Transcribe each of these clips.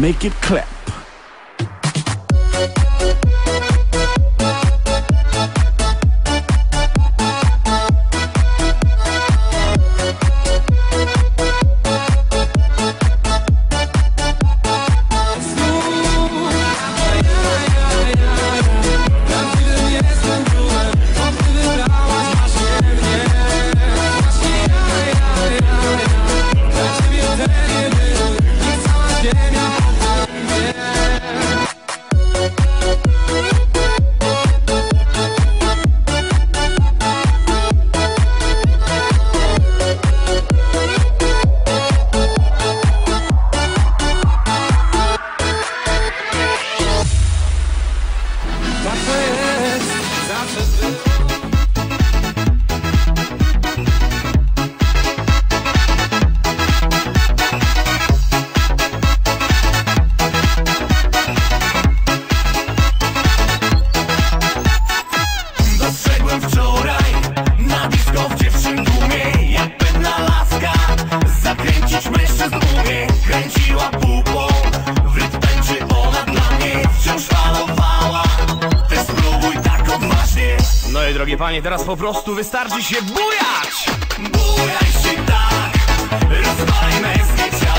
Make it clap. I drogie panie, teraz po prostu wystarczy się bujać! Bujaj się tak, rozwalaj męskie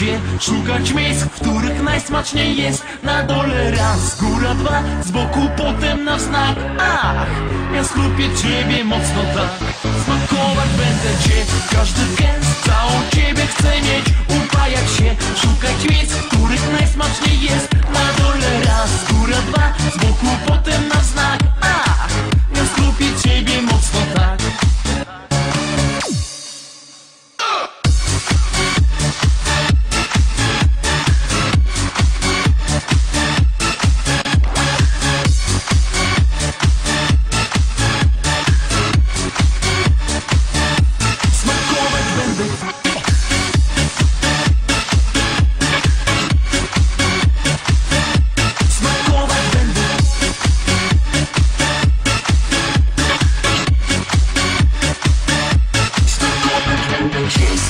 się, szukać miejsc W których najsmaczniej jest. Na dole raz, góra dwa Z boku potem na znak. Ach, ja skrupię ciebie mocno tak. Smakować będę cię. Każdy kęs całą ciebie chce mieć. Upajać się, szukać miejsc W których najsmaczniej jest. Na dole raz, góra dwa Z boku potem na znak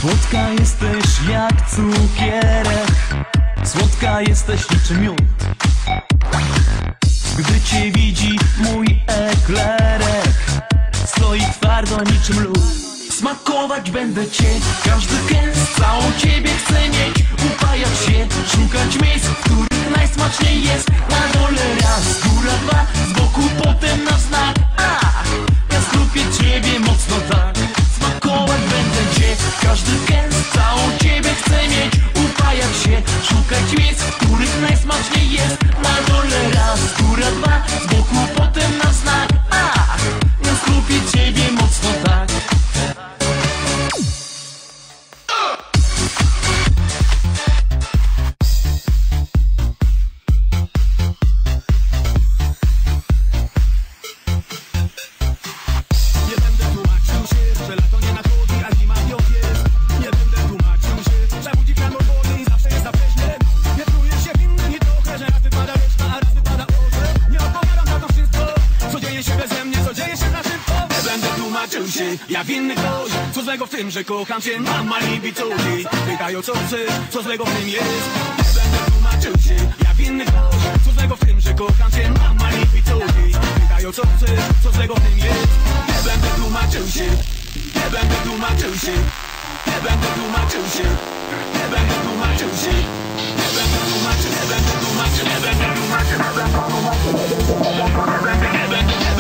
Słodka jesteś jak cukierek. Słodka jesteś niczym miód. Gdy cię widzi mój eklerek Stoi twardo niczym lód. Smakować będę cię. Każdy kęs całą ciebie chce mieć tłumaczył się, jak ktoś Co złego w tym, że kocham cię, mama lubi cudzi Pytają co chcesz, co złego w tym jest Nie będę tłumaczył się, jak winny ktoś Co złego w tym, że kocham cię, mama lubi cudzi Pytają co chcesz, co złego w tym jest Nie będę tłumaczył się, nie będę tłumaczył się Nie będę tłumaczył się, nie będę tłumaczył się Nie będę tłumaczył, nie będę tłumaczył, nie będę tłumaczył, nie będę tłumaczył, nie będę, nie będę